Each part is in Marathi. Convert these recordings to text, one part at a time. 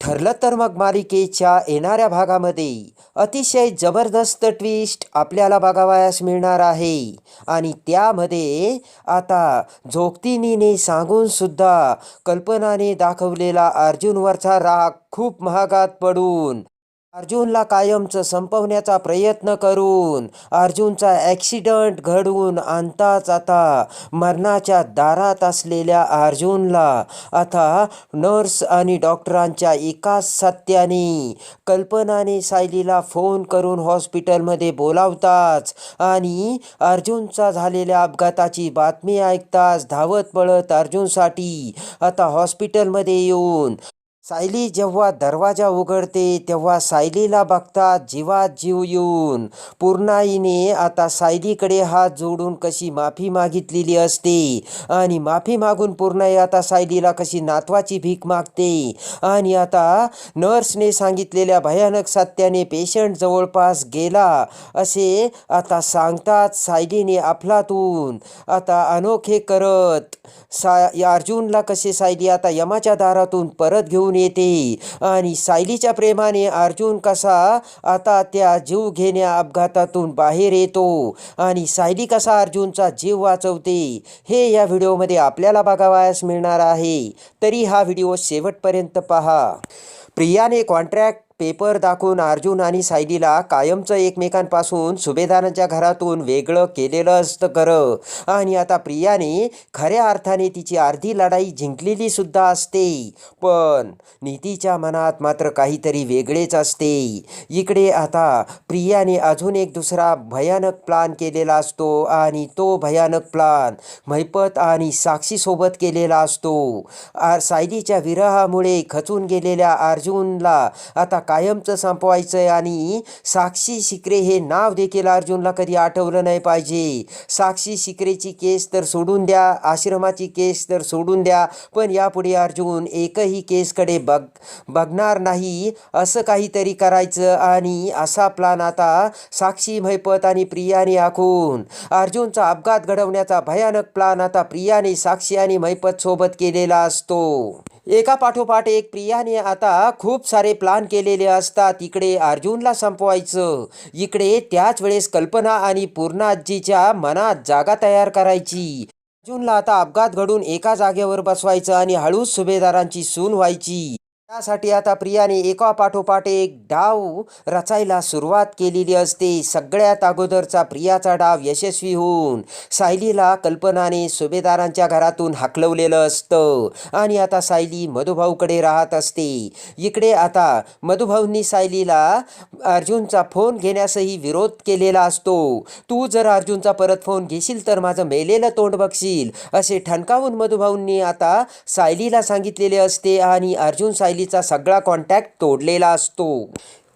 ठरलं तर मग मालिकेच्या येणाऱ्या भागामध्ये अतिशय जबरदस्त ट्विस्ट आपल्याला बघावयास मिळणार आहे. आणि त्यामध्ये आता झोक्तिनीने सांगूनसुद्धा कल्पनाने दाखवलेला अर्जुनवरचा राग खूप महागात पडून अर्जुनला कायमचं संपवण्याचा प्रयत्न करून अर्जुनचा ॲक्सिडंट घडवून आणताच आता मरणाच्या दारात असलेल्या अर्जुनला आता नर्स आणि डॉक्टरांच्या एकाच सत्याने कल्पनाने सायलीला फोन करून हॉस्पिटलमध्ये बोलावताच आणि अर्जुनचा झालेल्या अपघाताची बातमी ऐकताच धावत पळत अर्जुनसाठी आता हॉस्पिटलमध्ये येऊन सायली जेव्हा दरवाजा उघडते तेव्हा सायलीला बघता जीवात जीव येऊन. पूर्णाईने आता सायलीकडे हात जोडून कशी माफी मागितलेली असते आणि माफी मागून पूर्णाई आता सायलीला कशी नातवाची भीक मागते आणि आता नर्सने सांगितलेल्या भयानक सत्याने पेशंट जवळपास गेला असे आता सांगतात सायलीने अफलातून. आता अनोखे करत सा या अर्जुनला कसे सायली आता यमाच्या दारातून परत घेऊन येते. आणि सायलीच्या प्रेमाने अर्जुन कसा आता त्या जीव घेण्या अपघातातून बाहेर येतो आणि सायली कसा अर्जुनचा जीव वाचवते हे या व्हिडिओमध्ये आपल्याला बघावयास मिळणार आहे. तरी हा व्हिडिओ शेवटपर्यंत पहा. प्रियाने कॉन्ट्रॅक्ट पेपर दाखवून अर्जुन आणि सायलीला कायमचं एकमेकांपासून सुभेदारांच्या घरातून वेगळं केलेलं असतं खरं आणि आता प्रियाने खऱ्या अर्थाने तिची अर्धी लढाई जिंकलेली सुद्धा असते. पण नीतीच्या मनात मात्र काहीतरी वेगळेच असते. इकडे आता प्रियाने अजून एक दुसरा भयानक प्लान केलेला असतो आणि तो भयानक प्लान मैपत आणि साक्षीसोबत केलेला असतो. सायलीच्या विरहामुळे खचून गेलेल्या अर्जुनला आता कायमचं संपवायचं आहे आणि साक्षी शिकरे हे नाव देखील अर्जुनला कधी आठवलं नाही पाहिजे. साक्षी शिकरेची केस तर सोडून द्या आश्रमाची केस तर सोडून द्या पण यापुढे अर्जुन एकही केसकडे बघ बघणार नाही. असं काहीतरी करायचं आणि असा प्लान आता साक्षी मैपत आणि प्रियाने आखून. अर्जुनचा अपघात घडवण्याचा भयानक प्लान आता प्रियाने साक्षी आणि मैपत सोबत केलेला असतो. एका पाठोपाठ एक प्रियाने आता खूप सारे प्लान केलेले असतात. इकडे अर्जुनला संपवायचं. इकडे त्याच वेळेस कल्पना आणि पूर्णाजीच्या मनात जागा तयार करायची. अर्जुनला आता अपघात घडून एका जागेवर बसवायचं आणि हळूच सुभेदारांची सून व्हायची. त्यासाठी आता प्रियाने एकापाठोपाठ एक डाव रचायला सुरुवात केलेली असते. सगळ्यात अगोदरचा प्रियाचा डाव यशस्वी होऊन सायलीला कल्पनाने सुभेदारांच्या घरातून हाकलवलेलं असतं. आणि आता सायली मधुभाऊकडे राहत असते. इकडे आता मधुभाऊंनी सायलीला अर्जुनचा फोन घेण्यासही विरोध केलेला असतो. तू जर अर्जुनचा परत फोन घेशील तर माझं मेलेलं तोंड बघशील असे ठणकावून मधुभाऊंनी आता सायलीला सांगितलेले असते आणि अर्जुन सायली फॅमिलीचा सगळा कॉन्टॅक्ट तोडलेला असतो.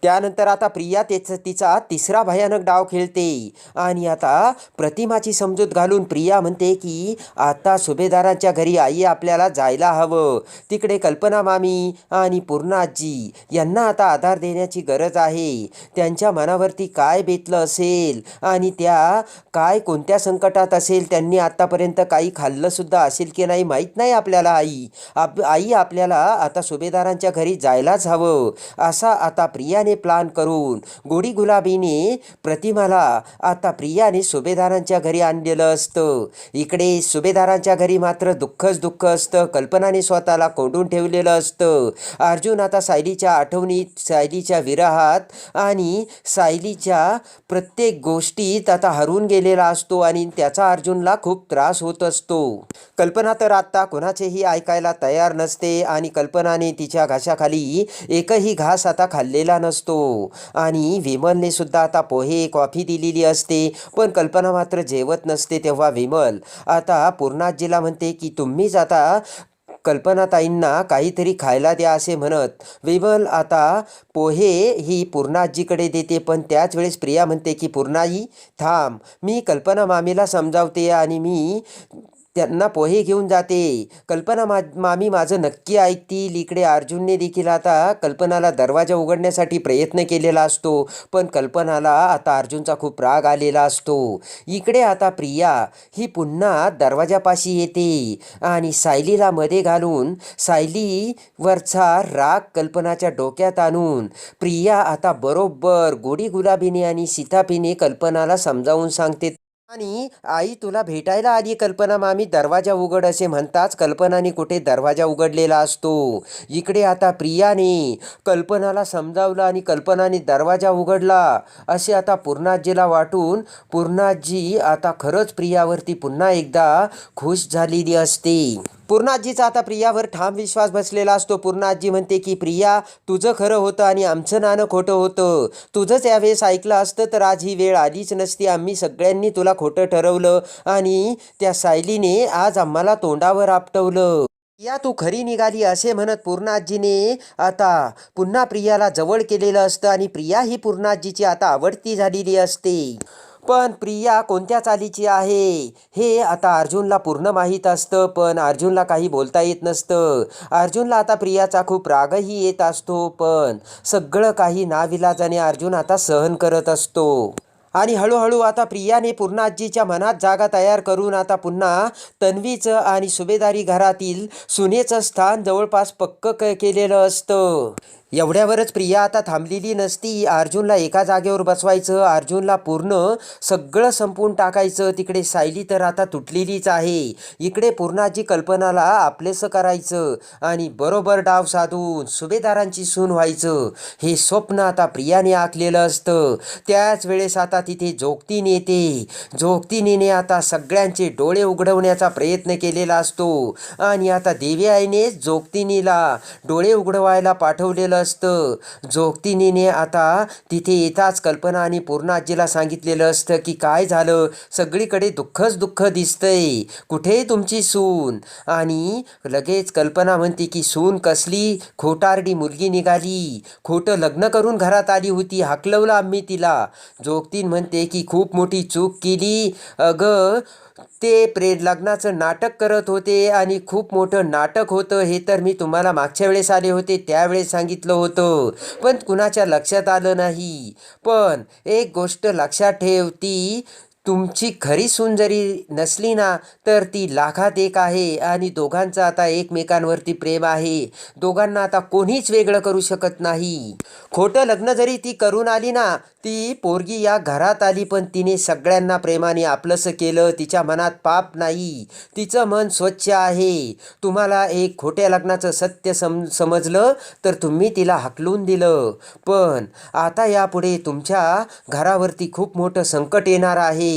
त्यानंतर आता प्रिया तेच तिचा तिसरा भयानक डाव खेळते. आणि आता प्रतिमाची समजूत घालून प्रिया म्हणते की आता सुभेदारांच्या घरी आई आपल्याला जायला हवं. तिकडे कल्पना मामी आणि पूर्णाजी यांना आता आधार देण्याची गरज आहे. त्यांच्या मनावरती काय बेतलं असेल आणि त्या काय कोणत्या संकटात असेल त्यांनी आत्तापर्यंत काही खाल्लंसुद्धा असेल की नाही माहीत नाही आपल्याला आई. आप आई आपल्याला आता सुभेदारांच्या घरी जायलाच हवं. असा आता प्रियाने प्लान करून. गोडी गुलाबीने प्रतिमाला आता प्रियाने सुभेदारांच्या घरी आणलेलं असतं. इकडे सुभेदारांच्या घरी मात्र दुःखच दुःख असतं. कल्पनाने स्वतःला कोंडून ठेवलेलं असतं. अर्जुन आता सायलीच्या आठवणीत सायलीच्या विरहात आणि सायलीच्या प्रत्येक गोष्टीत आता हरून गेलेला असतो आणि त्याचा अर्जुनला खूप त्रास होत असतो. कल्पना तर आत्ता कोणाचेही ऐकायला तयार नसते आणि कल्पनाने तिच्या घाशाखाली एकही घास आता खाल्लेला नसतो. आणि विमलने सुद्धा आता पोहे कॉफी दिलेली असते पण कल्पना मात्र जेवत नसते तेव्हा विमल. आता पूर्णाजीला म्हणते की तुम्हीच आता कल्पनाताईंना काहीतरी खायला द्या असे म्हणत. विमल आता पोहे ही पूर्णाजीकडे देते पण त्याच वेळेस प्रिया म्हणते की पूर्णाई थांब मी कल्पना मामीला समजावते आणि मी त्यांना पोहे घेऊन जाते. कल्पना मा मामी माझं नक्की ऐकतील. इकडे अर्जुनने देखील आता कल्पनाला दरवाजा उघडण्यासाठी प्रयत्न केलेला असतो. पण कल्पनाला आता अर्जुनचा खूप राग आलेला असतो. इकडे आता प्रिया ही पुन्हा दरवाजापाशी येते. आणि सायलीला मध्ये घालून सायलीवरचा राग कल्पनाच्या डोक्यात आणून प्रिया आता बरोबर गोडी गुलाबीने आणि सीतापीने कल्पनाला समजावून सांगते. आणि आई तुला भेटायला आली कल्पना मामी दरवाजा उघड असे म्हणताच कल्पनाने कुठे दरवाजा उघडलेला असतो. इकडे आता प्रियाने कल्पनाला समजावलं आणि कल्पनाने दरवाजा उघडला. असे आता पूर्णाजीला वाटून पूर्णाजी आता खरंच प्रियावरती पुन्हा एकदा खुश झालेली असते. पूर्णाजीचा आता प्रियावर ठाम विश्वास बसलेला असतो. पूर्णाजी म्हणते की प्रिया तुझं खरं होतं आणि आमचं नाणं खोटं होतं. तुझंच यावेळेस ऐकलं असतं तर आज ही वेळ आलीच नसती. आम्ही सगळ्यांनी तुला खोटं ठरवलं आणि त्या सायलीने आज आम्हाला तोंडावर आपटवलं. प्रिया तू खरी निघाली असे म्हणत पूर्णाजीने आता पुन्हा प्रियाला जवळ केलेलं असतं आणि प्रिया ही पूर्णाजीची आता आवडती झालेली असते. पण प्रिया कोणत्या चालीची आहे? हे आता अर्जुनला पूर्ण माहीत असतं पण अर्जुनला काही बोलता येत नसतं. अर्जुनला आता प्रियाचा खूप रागही येत असतो पण सगळं काही नाविलाजाने अर्जुन आता सहन करत असतो. आणि हळूहळू आता प्रियाने पूर्णाजीच्या मनात जागा तयार करून आता पुन्हा तन्वीचं आणि सुभेदारी घरातील सुनेचं स्थान जवळपास पक्क क केलेलं असतं. एवढ्यावरच प्रिया आता थांबलेली नसती. अर्जुनला एका जागेवर बसवायचं अर्जुनला पूर्ण सगळं संपवून टाकायचं. तिकडे सायली तर आता तुटलेलीच आहे. इकडे पूर्णाजी कल्पनाला आपलेसं करायचं आणि बरोबर डाव साधून सुभेदारांची सून व्हायचं. हे स्वप्न आता प्रियाने आखलेलं असतं. त्याच वेळेस आता तिथे जोगतीन येते. जोगतीनीने आता सगळ्यांचे डोळे उघडवण्याचा प्रयत्न केलेला असतो. आणि आता देवी आईने जोगतिनीला डोळे उघडवायला पाठवलेलं असतं जोगतिनीने आता तिथे येताच कल्पना आणि पूर्णाजीला सांगितलेलं असतं की काय झालं? सगळीकडे दुःखच दुःख दिसतंय. कुठे तुमची सून? आणि लगेच कल्पना म्हणते की सून कसली? खोटारडी मुलगी निघाली. खोटं लग्न करून घरात आली होती हाकलवलं आम्ही तिला. जोगतीन म्हणते की खूप मोठी चूक केली. अगं ते प्रे लग्नाचं नाटक करत होते आणि खूप मोठं नाटक होतं. हे तर मी तुम्हाला मागच्या वेळेस आले होते त्यावेळेस सांगितलं होतं. पण कुणाच्या लक्षात आलं नाही. पण एक गोष्ट लक्षात ठेव ती तुमची खरी सून जरी नसली ना तर ती लाखात एक आहे आणि दोघांचं आता एकमेकांवरती प्रेम आहे. दोघांना आता कोणीच वेगळं करू शकत नाही. खोटं लग्न जरी ती करून आली ना ती पोरगी या घरात आली पण तिने सगळ्यांना प्रेमाने आपलंसं केलं तिच्या मनात पाप नाही. तिचं मन स्वच्छ आहे. तुम्हाला एक खोट्या लग्नाचं सत्य सम समजलं तर तुम्ही तिला हकलून दिलं. पण आता यापुढे तुमच्या घरावरती खूप मोठं संकट येणार आहे.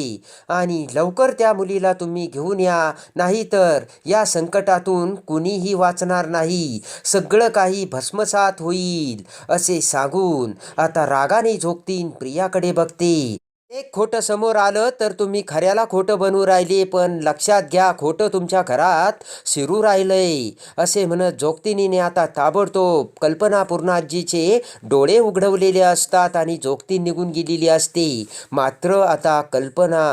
आणि लवकर त्या मुलीला तुम्ही घेऊन या. नाहीतर या संकटातून कुणीही वाचणार नाही. सगळं काही भस्मसात होईल असे सांगून आता रागाने झोपतीन प्रियाकडे बघते. एक खोटं समोर आलं तर तुम्ही खऱ्याला खोटं बनवू राहिले पण लक्षात घ्या खोटं तुमच्या घरात शिरू राहिलंय असे म्हणत जोगतिनीने आता ताबडतोब कल्पना पूर्णाजीचे डोळे उघडवलेले असतात आणि जोगती निघून गेलेली असते. मात्र आता कल्पना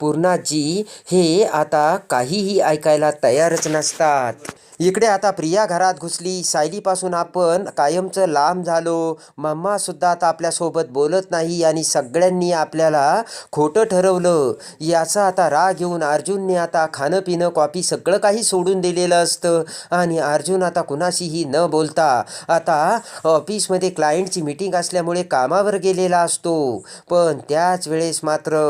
पूर्णाजी हे आता काहीही ऐकायला तयारच नसतात. इकडे आता प्रिया घरात घुसली. सायलीपासून आपण कायमचं लांब झालो. मम्मासुद्धा आता आपल्यासोबत बोलत नाही आणि सगळ्यांनी आपल्याला खोटं ठरवलं. याचा आता राग येऊन अर्जुनने आता खाणं पिणं कॉपी सगळं काही सोडून दिलेलं असतं आणि अर्जुन आता कुणाशीही न बोलता आता ऑफिसमध्ये क्लायंटची मीटिंग असल्यामुळे कामावर गेलेला असतो. पण त्याच वेळेस मात्र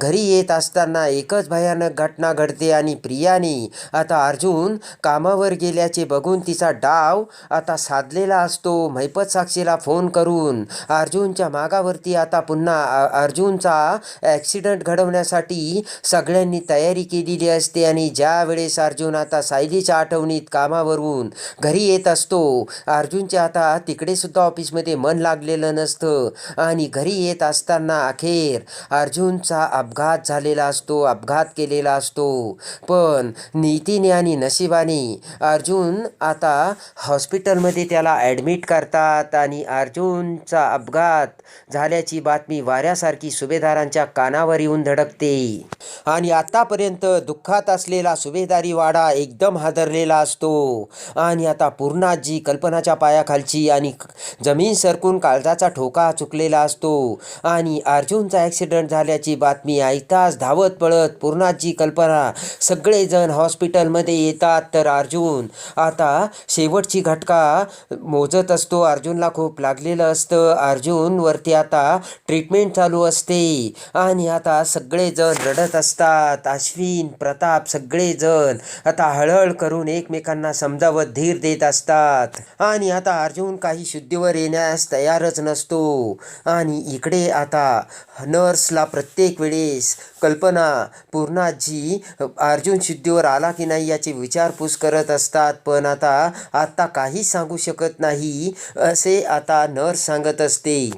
घरी येत असताना एकच भयानक घटना घडते आणि प्रियाने आता अर्जुन कामावर गेल्याचे बघून तिचा डाव आता साधलेला असतो. मैपत साक्षीला फोन करून अर्जुनच्या मागावरती आता पुन्हा अर्जुनचा ॲक्सिडंट घडवण्यासाठी सगळ्यांनी तयारी केलेली असते आणि ज्या वेळेस अर्जुन आता सायलीच्या आठवणीत कामावरून घरी येत असतो अर्जुनच्या आता तिकडे सुद्धा ऑफिसमध्ये मन लागलेलं नसतं आणि घरी येत असताना अखेर अर्जुनचा अपघात झालेला असतो अपघात केलेला असतो. पण नीतीने आणि नशिबाने अर्जुन आता हॉस्पिटलमध्ये त्याला ॲडमिट करतात आणि अर्जुनचा अपघात झाल्याची बातमी वाऱ्यासारखी सुभेदारांच्या कानावर येऊन धडकते. आणि आतापर्यंत दुःखात असलेला सुभेदारी वाडा एकदम हादरलेला असतो. आणि आता पूर्णाजी कल्पनाच्या पायाखालची आणि जमीन सरकून काळजाचा ठोका चुकलेला असतो. आणि अर्जुनचा ॲक्सिडेंट झाल्याची बातमी ऐकताच धावत पळत पूर्णाजी कल्पना सगळेजण हॉस्पिटलमध्ये येतात. तर अर्जुन आता शेवटची घटका मोजत असतो. अर्जुनला खूप लागलेलं असतं. अर्जुनवरती आता ट्रीटमेंट चालू असते. आणि आता सगळेजण रडत असतात. अश्विन प्रताप सगळेजण आता हळहळ करून एकमेकांना समजावत धीर देत असतात. आणि आता अर्जुन काही शुद्धीवर येण्यास तयारच नसतो. आणि इकडे आता नर्सला प्रत्येक वेळेस कल्पना पूर्णाजी अर्जुन शुद्धीवर आला की नाही याची विचारपूस करत असतात. पण आता आत्ता काहीच सांगू शकत नाही असे आता नर्स सांगत असते.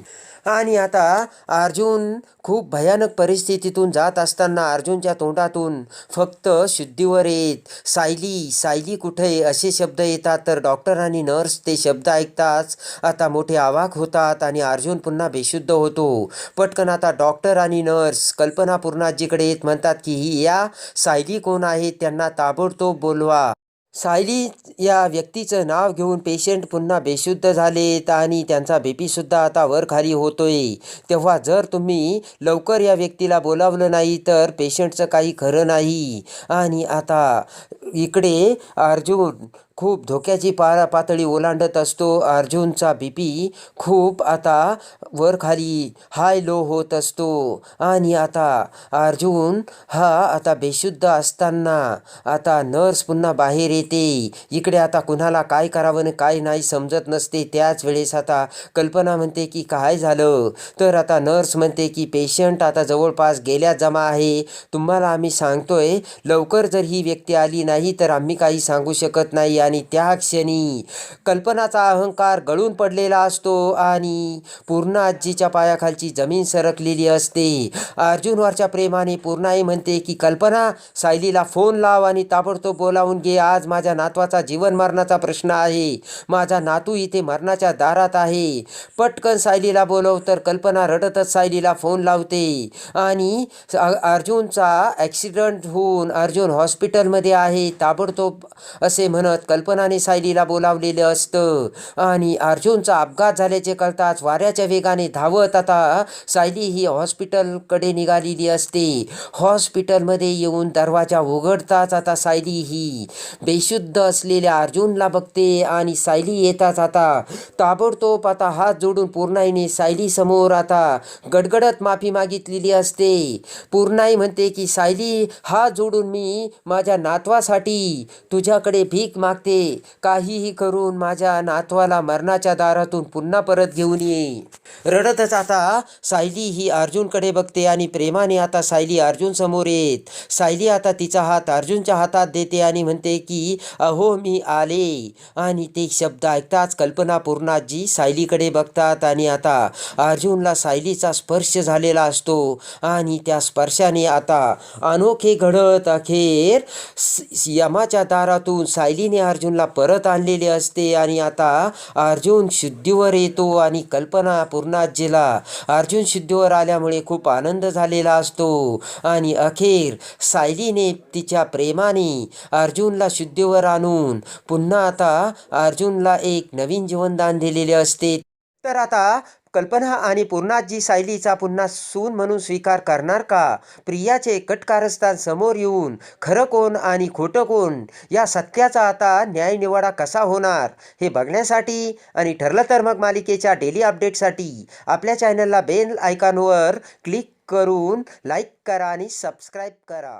आणि आता अर्जुन खूप भयानक परिस्थितीतून जात असताना अर्जुनच्या तोंडातून फक्त शुद्धीवर येत सायली सायली कुठे? असे शब्द येतात. तर डॉक्टर आणि नर्स ते शब्द ऐकताच आता मोठे आवाक होतात आणि अर्जुन पुन्हा बेशुद्ध होतो. पटकन आता डॉक्टर आणि नर्स कल्पना पूर्णाजीकडे येत म्हणतात की ही या सायली कोण आहेत त्यांना ताबडतोब बोलवा. सायली या व्यक्तीचं नाव घेऊन पेशंट पुन्हा बेशुद्ध झालेत आणि त्यांचा बीपीसुद्धा आता वर खाली होतोय. तेव्हा जर तुम्ही लवकर या व्यक्तीला बोलावलं नाही तर पेशंटचं काही खरं नाही. आणि आता इकडे अर्जुन खूप धोक्याची पारा पातळी ओलांडत असतो. अर्जुनचा बी पी खूप आता वर खाली हाय लो होत असतो. आणि आता अर्जुन हा आता बेशुद्ध असताना आता नर्स पुन्हा बाहेर येते. इकडे आता कुणाला काय करावं आणि काय नाही समजत नसते. त्याच वेळेस आता कल्पना म्हणते की काय झालं? तर आता नर्स म्हणते की पेशंट आता जवळपास गेल्या जमा आहे. तुम्हाला आम्ही सांगतोय लवकर जर ही व्यक्ती आली नाही तर आम्ही काही सांगू शकत नाही. आणि त्या क्षणी कल्पनाचा अहंकार गळून पडलेला असतो आणि पूर्ण आजीच्या पायाखालची जमीन सरकलेली असते. अर्जुनवरच्या प्रेमाने पूर्णाई म्हणते की कल्पना सायलीला फोन लाव आणि ताबडतोब बोलावून घे. आज माझ्या नातवाचा जीवन मरणाचा प्रश्न आहे. माझा नातू इथे मरणाच्या दारात आहे. पटकन सायलीला बोलव तर कल्पना रडतच सायलीला फोन लावते आणि अर्जुनचा ॲक्सिडेंट होऊन अर्जुन हॉस्पिटलमध्ये आहे. ताबडतोब असे म्हणत कल्पनाने सायलीला बोलावलेलं असतं. आणि अर्जुनचा अपघात झाल्याचे कळताच वाऱ्याच्या वेगाने धावत आता सायली ही हॉस्पिटलकडे निघालेली असते. हॉस्पिटलमध्ये येऊन दरवाजा उघडताच आता सायली ही बेशुद्ध असलेल्या अर्जुनला बघते आणि सायली येताच आता ताबडतोब आता हात जोडून पूर्णाईने सायली समोर आता गडगडत माफी मागितलेली असते. पूर्णाई म्हणते की सायली हात जोडून मी माझ्या नातवासाठी तुझ्याकडे भीक मागते काहीही करून माझ्या नातवाला मरणाच्या दारातून पुन्हा परत घेऊन ये. रडतच आता सायली ही अर्जुनकडे बघते आणि प्रेमाने आता सायली अर्जुन समोर येत. सायली आता तिचा हात अर्जुनच्या हातात देते आणि म्हणते की अहो मी आले. आणि ते शब्द ऐकताच कल्पना पूर्णाजी सायलीकडे बघतात आणि आता अर्जुनला सायलीचा स्पर्श झालेला असतो आणि त्या स्पर्शाने आता अनोखे घडत अखेर यमाच्या दारातून सायलीने अर्जुनला परत आणलेले असते आणि आता अर्जुन शुद्धीवर येतो आणि कल्पना पूर्णाजीला अर्जुन शुद्धीवर आल्यामुळे खूप आनंद झालेला असतो. आणि अखेर सायलीने तिच्या प्रेमाने अर्जुनला शुद्धीवर आणून पुन्हा आता अर्जुनला एक नवीन जीवनदान दिलेले असते. तर आता कल्पना आणि पूर्णाजी सायलीचा पुन्हा सून म्हणून स्वीकार करणार का? प्रियाचे कटकारस्थान समोर येऊन खरं कोण आणि खोटं कोण? या सत्याचा आता न्यायनिवाडा कसा होणार? हे बघण्यासाठी आणि ठरलं तर मग मालिकेच्या डेली अपडेटसाठी आपल्या चॅनलला बेल आयकॉनवर क्लिक करून लाईक करा आणि सबस्क्राईब करा.